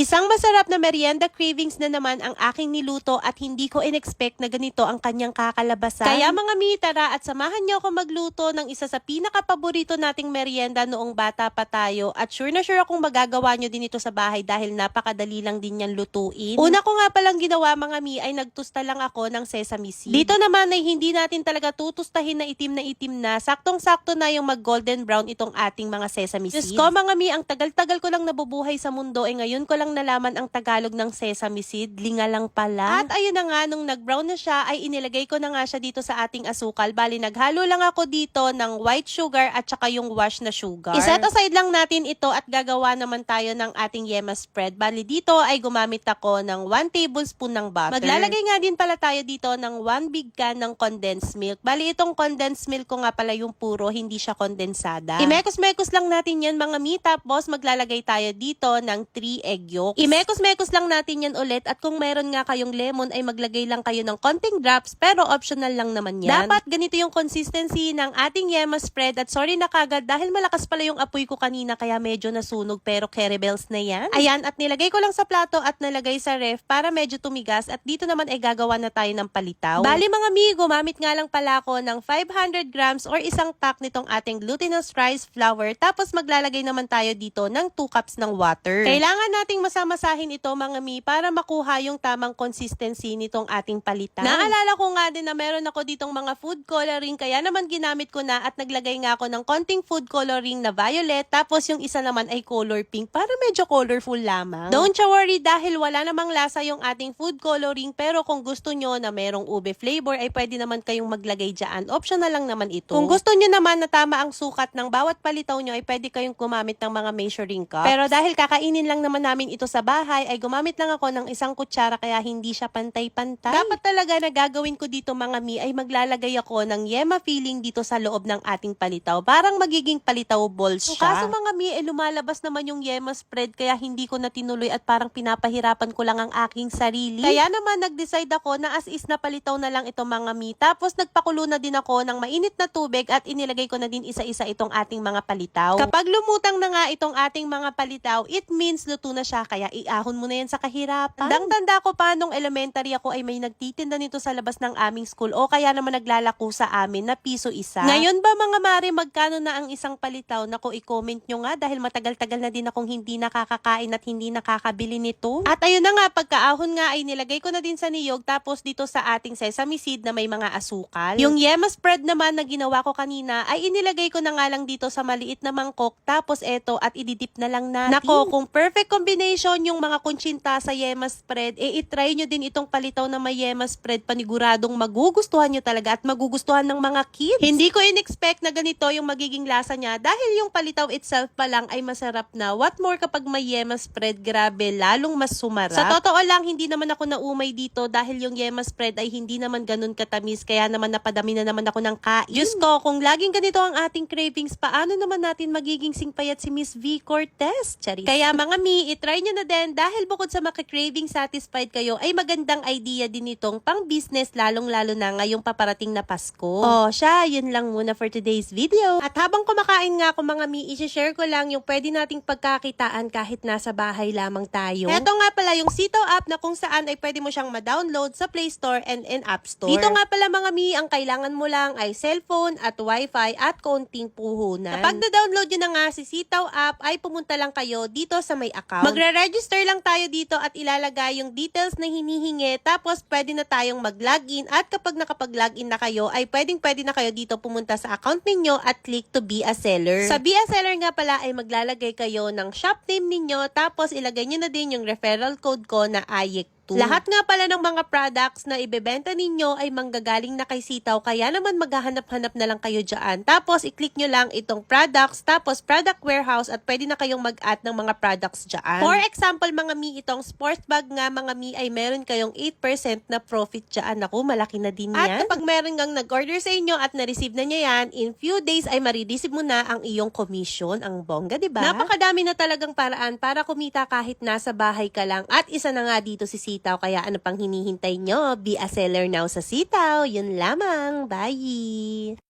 Isang masarap na merienda cravings na naman ang aking niluto at hindi ko in-expect na ganito ang kanyang kakalabasan. Kaya mga mi, tara at samahan niyo ako magluto ng isa sa pinaka-paborito nating merienda noong bata pa tayo at sure na sure akong magagawa niyo din ito sa bahay dahil napakadali lang din yan lutuin. Una ko nga palang ginawa mga mi ay nagtusta lang ako ng sesame seed. Dito naman ay hindi natin talaga tutustahin na itim na itim na. Saktong-sakto na yung mag-golden brown itong ating mga sesame seeds. Diyos ko mga mi, ang tagal-tagal ko lang nabubuhay sa mundo eh ngayon ko lang nalaman ang Tagalog ng sesame seed. Linga lang pala. At ayun na nga, nung nag-brown na siya ay inilagay ko na nga siya dito sa ating asukal. Bali, naghalo lang ako dito ng white sugar at saka yung wash na sugar. Iset aside lang natin ito at gagawa naman tayo ng ating yema spread. Bali, dito ay gumamit ako ng 1 tablespoon ng butter. Maglalagay nga din pala tayo dito ng 1 big can ng condensed milk. Bali, itong condensed milk ko nga pala yung puro, hindi siya kondensada. Imekos-mekos lang natin yan mga mi. Tapos, maglalagay tayo dito ng 3 egg yolks. Imekos-mekos lang natin yan ulit. At kung meron nga kayong lemon, ay maglagay lang kayo ng konting drops. Pero optional lang naman yan. Dapat ganito yung consistency ng ating yema spread. At sorry na kagad dahil malakas pala yung apoy ko kanina kaya medyo nasunog pero caramels na yan. Ayan, at nilagay ko lang sa plato at nalagay sa ref para medyo tumigas. At dito naman ay gagawa na tayo ng palitaw. Bali mga mi, gumamit nga lang pala ako ng 500 grams or isang pack nitong ating glutinous rice flour. Tapos maglalagay naman tayo dito ng 2 cups ng water. Kailangan nating masamasahin ito mga mi para makuha yung tamang consistency nitong ating palitaw. Naalala ko nga din na meron ako ditong mga food coloring kaya naman ginamit ko na at naglagay nga ako ng konting food coloring na violet tapos yung isa naman ay color pink para medyo colorful lamang. Don't you worry dahil wala namang lasa yung ating food coloring pero kung gusto nyo na merong ube flavor ay pwede naman kayong maglagay dyan. Optional lang naman ito. Kung gusto nyo naman na tama ang sukat ng bawat palitaw nyo ay pwede kayong gumamit ng mga measuring cups. Pero dahil kakainin lang naman namin ito sa bahay ay gumamit lang ako ng isang kutsara kaya hindi siya pantay-pantay. Dapat talaga na gagawin ko dito mga mi ay maglalagay ako ng yema filling dito sa loob ng ating palitaw. Parang magiging palitaw balls siya. Kaso mga mi, eh, lumalabas naman yung yema spread kaya hindi ko na tinuloy at parang pinapahirapan ko lang ang aking sarili. Kaya naman nag-decide ako na as is na palitaw na lang ito mga mi. Tapos nagpakulo na din ako ng mainit na tubig at inilagay ko na din isa-isa itong ating mga palitaw. Kapag lumutang na nga itong ating mga palitaw, it means luto na siya kaya iahon mo na yan sa kahirapan. Tandang-tanda ko pa nung elementary ako ay may nagtitinda nito sa labas ng aming school o kaya naman naglalako sa amin na piso isa. Ngayon ba mga mare, magkano na ang isang palitaw? Naku, i-comment nyo nga dahil matagal-tagal na din akong hindi nakakakain at hindi nakakabili nito. At ayun na nga, pagkaahon nga ay nilagay ko na din sa niyog tapos dito sa ating sesame seed na may mga asukal. Yung yema spread naman na ginawa ko kanina ay inilagay ko na nga lang dito sa maliit na mangkok tapos eto at ididip na lang natin. Nako, kung perfect combination yung mga kunchinta sa yema spread, eh itry nyo din itong palitaw na may yema spread paniguradong magugustuhan nyo talaga at magugustuhan ng mga kids. Hindi ko in-expect na ganito yung magiging lasa niya dahil yung palitaw itself pa lang ay masarap na. What more kapag may yema spread, grabe, lalong mas sumarap. Sa totoo lang, hindi naman ako naumay dito dahil yung yema spread ay hindi naman ganun katamis kaya naman napadami na naman ako ng kain. Diyos ko, kung laging ganito ang ating cravings, paano naman natin magiging singpayat si Miss V. Cortez? Charis. Kaya mga mi, itry nyo na din dahil bukod sa makikraving satisfied kayo, ay magandang idea din itong pang business lalong-lalo na ngayong paparating na Pasko. Oh, siya, yun lang muna for today's video. At habang kumakain nga ako mga mi, isi-share ko lang yung pwede nating pagkakitaan kahit nasa bahay lamang tayo. Ito nga pala yung Sito app na kung saan ay pwede mo siyang ma-download sa Play Store and in App Store. Dito nga pala mga mi, ang kailangan mo lang ay cellphone at wifi at konting puhunan. Kapag na-download nyo na nga si Sitaw app, ay pumunta lang kayo dito sa may account. Magre-register lang tayo dito at ilalagay yung details na hinihingi. Tapos pwede na tayong mag-login. At kapag nakapag-login na kayo ay pwedeng pwede na kayo dito pumunta sa account ninyo at click to be a seller. Sa be a seller nga pala ay maglalagay kayo ng shop name ninyo. Tapos ilagay nyo na din yung referral code ko na AYEK lahat nga pala ng mga products na ibebenta ninyo ay manggagaling na kay Sitaw kaya naman maghahanap-hanap na lang kayo dyan. Tapos i-click nyo lang itong products tapos product warehouse at pwede na kayong mag-add ng mga products dyan. For example mga mi, itong sports bag nga mga mi ay meron kayong 8% na profit dyan. Ako, malaki na din yan. At kapag meron kang nag-order sa inyo at na-receive na niya yan, in few days ay marireceive mo na ang iyong commission. Ang bongga, di ba? Napakadami na talagang paraan para kumita kahit nasa bahay ka lang. At isa na nga dito si Sitaw. Kaya ano pang hinihintay nyo? Be a seller now sa Sitaw. Yun lamang. Bye!